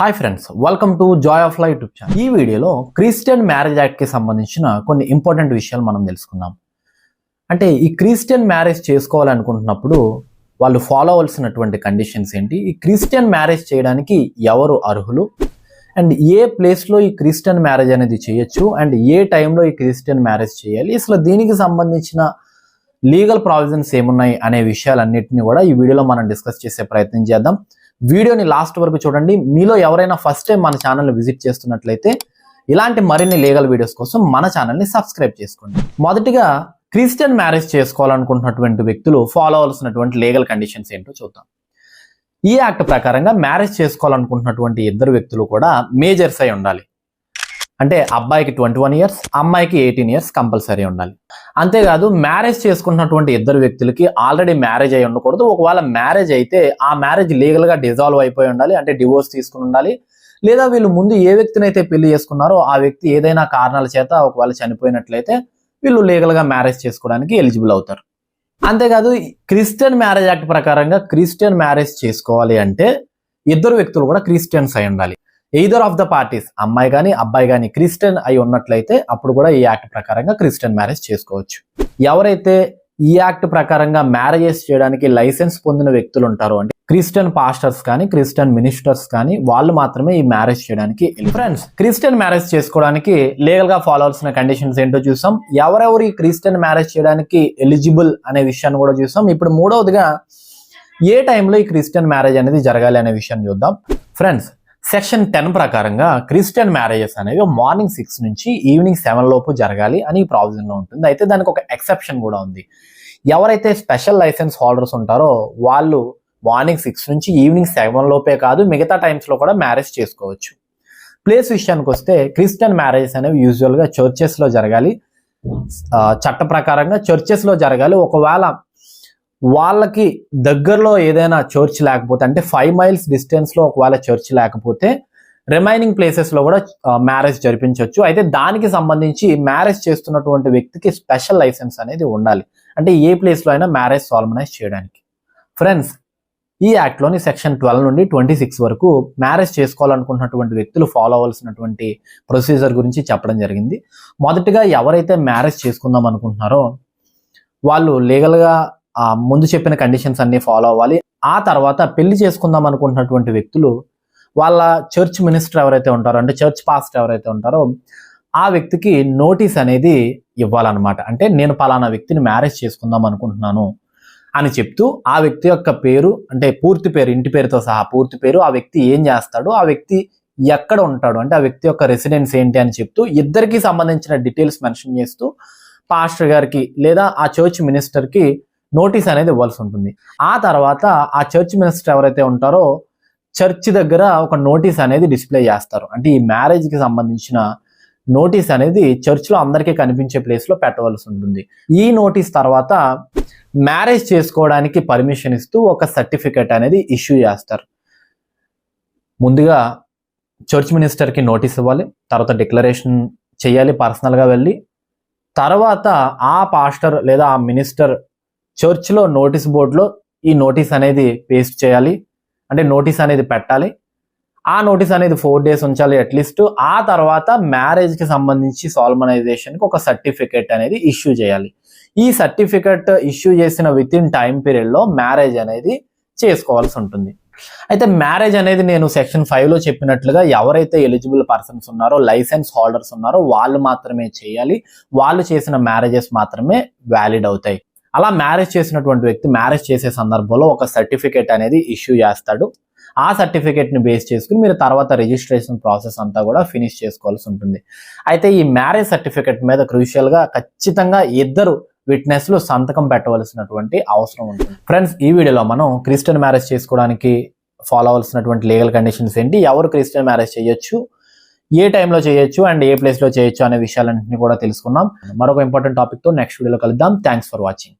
Hi friends welcome to joy of life YouTube channel ఈ వీడియోలో Christian marriage యాక్ట్కి సంబంధించిన కొన్ని ఇంపార్టెంట్ విషయాలు మనం తెలుసుకుందాం. అంటే ఈ క్రిస్టియన్ మ్యారేజ్ చేసుకోవాలనుకుంటున్నప్పుడు వాళ్ళు ఫాలో అవలసినటువంటి కండిషన్స్ ఏంటి? ఈ క్రిస్టియన్ మ్యారేజ్ చేయడానికి ఎవరు అర్హులు? అండ్ ఏ ప్లేస్లో ఈ క్రిస్టియన్ మ్యారేజ్ అనేది చేయొచ్చు? అండ్ ఏ టైంలో ఈ క్రిస్టియన్ మ్యారేజ్ చేయాలి? అసలు దీనికి సంబంధించిన లీగల్ ప్రావిజన్స్ ఏమున్నాయి? అనే విషయాలన్నింటినీ కూడా ఈ వీడియోలో మనం డిస్కస్ చేసే ప్రయత్నం చేద్దాం. వీడియోని లాస్ట్ వరకు చూడండి. మీలో ఎవరైనా ఫస్ట్ టైం మన ఛానల్ని విజిట్ చేస్తున్నట్లయితే ఇలాంటి మరిన్ని లీగల్ వీడియోస్ కోసం మన ఛానల్ని సబ్స్క్రైబ్ చేసుకోండి. మొదటిగా క్రిస్టియన్ మ్యారేజ్ చేసుకోవాలనుకుంటున్నటువంటి వ్యక్తులు ఫాలో అవ్వాల్సినటువంటి లీగల్ కండిషన్స్ ఏంటో చూద్దాం. ఈ యాక్ట్ ప్రకారంగా మ్యారేజ్ చేసుకోవాలనుకుంటున్నటువంటి ఇద్దరు వ్యక్తులు కూడా మేజర్స్ అయి ఉండాలి. అంటే అబ్బాయికి ట్వంటీ వన్ ఇయర్స్ అమ్మాయికి ఎయిటీన్ ఇయర్స్ కంపల్సరీ ఉండాలి. అంతేకాదు మ్యారేజ్ చేసుకున్నటువంటి ఇద్దరు వ్యక్తులకి ఆల్రెడీ మ్యారేజ్ అయి ఉండకూడదు. ఒకవేళ మ్యారేజ్ అయితే ఆ మ్యారేజ్ లీగల్గా డిజాల్వ్ అయిపోయి ఉండాలి. అంటే డివోర్స్ తీసుకుని ఉండాలి. లేదా వీళ్ళు ముందు ఏ వ్యక్తిని అయితే పెళ్ళి చేసుకున్నారో ఆ వ్యక్తి ఏదైనా కారణాల చేత ఒకవేళ చనిపోయినట్లయితే వీళ్ళు లీగల్గా మ్యారేజ్ చేసుకోవడానికి ఎలిజిబుల్ అవుతారు. అంతేకాదు క్రిస్టియన్ మ్యారేజ్ యాక్ట్ ప్రకారంగా క్రిస్టియన్ మ్యారేజ్ చేసుకోవాలి అంటే ఇద్దరు వ్యక్తులు కూడా క్రిస్టియన్స్ అయి ఉండాలి. ఎయిదర్ ఆఫ్ ద పార్టీస్ అమ్మాయి కానీ అబ్బాయి కానీ క్రిస్టియన్ అయి ఉన్నట్లయితే అప్పుడు కూడా ఈ యాక్ట్ ప్రకారంగా క్రిస్టియన్ మ్యారేజ్ చేసుకోవచ్చు. ఎవరైతే ఈ యాక్ట్ ప్రకారంగా మ్యారేజెస్ చేయడానికి లైసెన్స్ పొందిన వ్యక్తులు ఉంటారో అంటే క్రిస్టియన్ పాస్టర్స్ కానీ క్రిస్టియన్ మినిస్టర్స్ కానీ వాళ్ళు మాత్రమే ఈ మ్యారేజ్ చేయడానికి ఫ్రెండ్స్ క్రిస్టియన్ మ్యారేజ్ చేసుకోవడానికి లీగల్గా ఫాలో అవలసిన కండిషన్స్ ఏంటో చూసాం. ఎవరెవరు ఈ క్రిస్టియన్ మ్యారేజ్ చేయడానికి ఎలిజిబుల్ అనే విషయాన్ని కూడా చూసాం. ఇప్పుడు మూడవదిగా ఏ టైంలో ఈ క్రిస్టియన్ మ్యారేజ్ అనేది జరగాలి అనే విషయాన్ని చూద్దాం. ఫ్రెండ్స్ సెక్షన్ టెన్ ప్రకారంగా క్రిస్టియన్ మ్యారేజెస్ అనేవి మార్నింగ్ సిక్స్ నుంచి ఈవినింగ్ సెవెన్ లోపు జరగాలి అని ప్రావిజన్లో ఉంటుంది. అయితే దానికి ఒక ఎక్సెప్షన్ కూడా ఉంది. ఎవరైతే స్పెషల్ లైసెన్స్ హోల్డర్స్ ఉంటారో వాళ్ళు మార్నింగ్ సిక్స్ నుంచి ఈవినింగ్ సెవెన్ లోపే కాదు మిగతా టైమ్స్లో కూడా మ్యారేజ్ చేసుకోవచ్చు. ప్లేస్ విషయానికి వస్తే క్రిస్టియన్ మ్యారేజెస్ అనేవి యూజువల్గా చర్చెస్లో జరగాలి. చట్ట ప్రకారంగా చర్చెస్లో జరగాలి. ఒకవేళ వాళ్ళకి దగ్గరలో ఏదైనా చర్చ్ లేకపోతే అంటే ఫైవ్ మైల్స్ డిస్టెన్స్లో ఒకవేళ చర్చ్ లేకపోతే రిమైనింగ్ ప్లేసెస్లో కూడా మ్యారేజ్ జరిపించవచ్చు. అయితే దానికి సంబంధించి మ్యారేజ్ చేస్తున్నటువంటి వ్యక్తికి స్పెషల్ లైసెన్స్ అనేది ఉండాలి. అంటే ఏ ప్లేస్లో అయినా మ్యారేజ్ సాల్మనైజ్ చేయడానికి. ఫ్రెండ్స్ ఈ యాక్ట్లోని సెక్షన్ ట్వెల్వ్ నుండి ట్వంటీ సిక్స్ వరకు మ్యారేజ్ చేసుకోవాలనుకుంటున్నటువంటి వ్యక్తులు ఫాలో అవ్వాల్సినటువంటి ప్రొసీజర్ గురించి చెప్పడం జరిగింది. మొదటిగా ఎవరైతే మ్యారేజ్ చేసుకుందాం అనుకుంటున్నారో వాళ్ళు లీగల్గా ముందు చెప్పిన కండిషన్స్ అన్ని ఫాలో అవ్వాలి. ఆ తర్వాత పెళ్ళి చేసుకుందాం అనుకుంటున్నటువంటి వ్యక్తులు వాళ్ళ చర్చ్ మినిస్టర్ ఎవరైతే ఉంటారో అంటే చర్చ్ పాస్టర్ ఎవరైతే ఉంటారో ఆ వ్యక్తికి నోటీస్ అనేది ఇవ్వాలన్నమాట. అంటే నేను పలానా వ్యక్తిని మ్యారేజ్ చేసుకుందాం అనుకుంటున్నాను అని చెప్తూ ఆ వ్యక్తి యొక్క పేరు అంటే పూర్తి పేరు ఇంటి పేరుతో సహా పూర్తి పేరు ఆ వ్యక్తి ఏం చేస్తాడు ఆ వ్యక్తి ఎక్కడ ఉంటాడు అంటే ఆ వ్యక్తి యొక్క రెసిడెన్స్ ఏంటి అని చెప్తూ ఇద్దరికి సంబంధించిన డీటెయిల్స్ మెన్షన్ చేస్తూ పాస్టర్ గారికి లేదా ఆ చర్చ్ మినిస్టర్కి నోటీస్ అనేది ఇవ్వాల్సి ఉంటుంది ఆ తర్వాత ఆ చర్చ్ మినిస్టర్ ఎవరైతే ఉంటారో చర్చ్ దగ్గర ఒక నోటీస్ అనేది డిస్ప్లే చేస్తారు. అంటే ఈ మ్యారేజ్కి సంబంధించిన నోటీస్ అనేది చర్చ్లో అందరికీ కనిపించే ప్లేస్లో పెట్టవలసి ఉంటుంది ఈ నోటీస్ తర్వాత మ్యారేజ్ చేసుకోవడానికి పర్మిషన్ ఇస్తూ ఒక సర్టిఫికెట్ అనేది ఇష్యూ చేస్తారు. ముందుగా చర్చ్ మినిస్టర్కి నోటీస్ ఇవ్వాలి తర్వాత డిక్లరేషన్ చేయాలి పర్సనల్గా వెళ్ళి తర్వాత ఆ పాస్టర్ లేదా ఆ మినిస్టర్ చర్చ్లో నోటీస్ బోర్డులో ఈ నోటీస్ అనేది పేస్ట్ చేయాలి. అంటే నోటీస్ అనేది పెట్టాలి. ఆ నోటీస్ అనేది ఫోర్ డేస్ ఉంచాలి అట్లీస్ట్. ఆ తర్వాత మ్యారేజ్కి సంబంధించి సాల్మనైజేషన్కి ఒక సర్టిఫికేట్ అనేది ఇష్యూ చేయాలి. ఈ సర్టిఫికేట్ ఇష్యూ చేసిన విత్ ఇన్ టైం పీరియడ్లో మ్యారేజ్ అనేది చేసుకోవాల్సి ఉంటుంది. అయితే మ్యారేజ్ అనేది నేను సెక్షన్ ఫైవ్లో చెప్పినట్లుగా ఎవరైతే ఎలిజిబుల్ పర్సన్స్ ఉన్నారో లైసెన్స్ హోల్డర్స్ ఉన్నారో వాళ్ళు మాత్రమే చేయాలి. వాళ్ళు చేసిన మ్యారేజెస్ మాత్రమే వ్యాలిడ్ అవుతాయి. అలా మ్యారేజ్ చేసినటువంటి వ్యక్తి మ్యారేజ్ చేసే సందర్భంలో ఒక సర్టిఫికేట్ అనేది ఇష్యూ చేస్తాడు. ఆ సర్టిఫికేట్ని బేస్ చేసుకుని మీరు తర్వాత రిజిస్ట్రేషన్ ప్రాసెస్ అంతా కూడా ఫినిష్ చేసుకోవాల్సి ఉంటుంది. అయితే ఈ మ్యారేజ్ సర్టిఫికేట్ మీద క్రూషియల్గా ఖచ్చితంగా ఇద్దరు విట్నెస్లు సంతకం పెట్టవలసినటువంటి అవసరం ఉంటుంది. ఫ్రెండ్స్ ఈ వీడియోలో మనం క్రిస్టియన్ మ్యారేజ్ చేసుకోవడానికి ఫాలో అవ్వాల్సినటువంటి లీగల్ కండిషన్స్ ఏంటి? ఎవరు క్రిస్టియన్ మ్యారేజ్ చేయొచ్చు? ఏ టైంలో చేయొచ్చు? అండ్ ఏ ప్లేస్లో చేయొచ్చు అనే విషయాలన్నింటినీ కూడా తెలుసుకున్నాం మరొక ఇంపార్టెంట్ టాపిక్తో నెక్స్ట్ వీడియోలో కలుద్దాం. Thanks for watching.